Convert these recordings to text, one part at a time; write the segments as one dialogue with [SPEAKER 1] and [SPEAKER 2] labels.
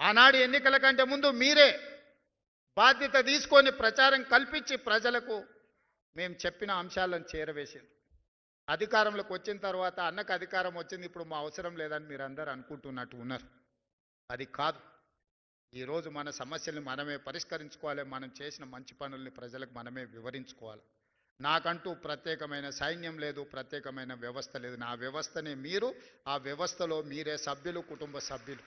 [SPEAKER 1] ఆనాడు ఎన్నికల కంటే ముందు మీరే బాధ్యత తీసుకొని ప్రచారం కల్పించి ప్రజలకు మేము చెప్పిన అంశాలను చేరవేసింది. అధికారంలోకి వచ్చిన తర్వాత అన్నకు అధికారం వచ్చింది. ఇప్పుడు మా అవసరం లేదని మీరు అందరూ అనుకుంటున్నట్టు ఉన్నారు. అది కాదు. ఈరోజు మన సమస్యల్ని మనమే పరిష్కరించుకోవాలి. మనం చేసిన మంచి పనుల్ని ప్రజలకు మనమే వివరించుకోవాలి. నాకంటూ ప్రత్యేకమైన సైన్యం లేదు ప్రత్యేకమైన వ్యవస్థ లేదు. నా వ్యవస్థనే మీరు ఆ వ్యవస్థలో మీరే సభ్యులు కుటుంబ సభ్యులు.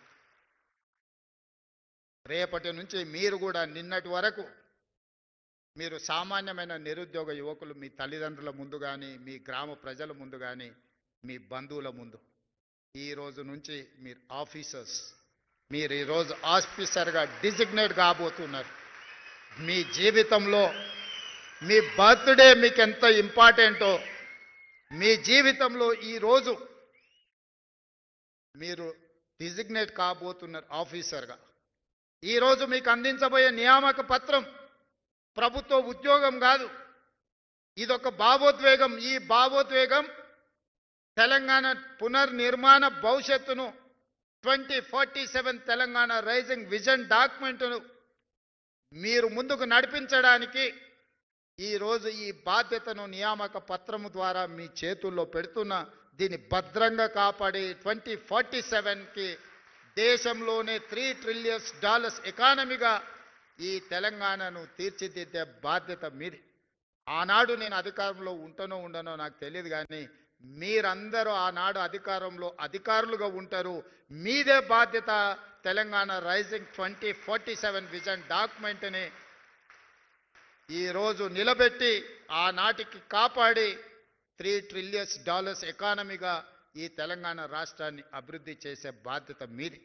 [SPEAKER 1] రేపటి నుంచి మీరు కూడా నిన్నటి వరకు మీరు సామాన్యమైన నిరుద్యోగ యువకులు మీ తల్లిదండ్రుల ముందు కానీ మీ గ్రామ ప్రజల ముందు కానీ మీ బంధువుల ముందు. ఈ రోజు నుంచి మీరు ఆఫీసర్స్ మీరు ఈరోజు ఆఫీసర్గా డిజిగ్నేట్ కాబోతున్నారు. మీ జీవితంలో మీ బర్త్డే మీకు ఎంత ఇంపార్టెంటో మీ జీవితంలో ఈరోజు మీరు డిజిగ్నేట్ కాబోతున్నారు ఆఫీసర్గా ఈరోజు మీకు అందించబోయే నియామక పత్రం ప్రభుత్వ ఉద్యోగం కాదు. ఇదొక భావోద్వేగం. ఈ భావోద్వేగం తెలంగాణ పునర్నిర్మాణ భవిష్యత్తును twenty forty seven Telangana rising vision డాక్యుమెంట్ను మీరు ముందుకు నడిపించడానికి ఈరోజు ఈ బాధ్యతను నియామక పత్రము ద్వారా మీ చేతుల్లో పెడుతున్న. దీన్ని భద్రంగా కాపాడి ట్వంటీ ఫార్టీ సెవెన్కి దేశంలోనే త్రీ ట్రిలియన్స్ డాలర్స్ ఎకానమీగా ఈ తెలంగాణను తీర్చిదిద్దే బాధ్యత మీది. ఆనాడు నేను అధికారంలో ఉంటానో ఉండనో నాకు తెలియదు కానీ మీరందరూ ఆనాడు అధికారంలో అధికారులుగా ఉంటారు. మీదే బాధ్యత Telangana rising twenty forty seven vision డాక్యుమెంట్ని ఈరోజు నిలబెట్టి ఆనాటికి కాపాడి త్రీ ట్రిలియన్స్ డాలర్స్ ఎకానమీగా ఈ తెలంగాణ రాష్ట్రాన్ని అభివృద్ధి చేసే బాధ్యత మీది.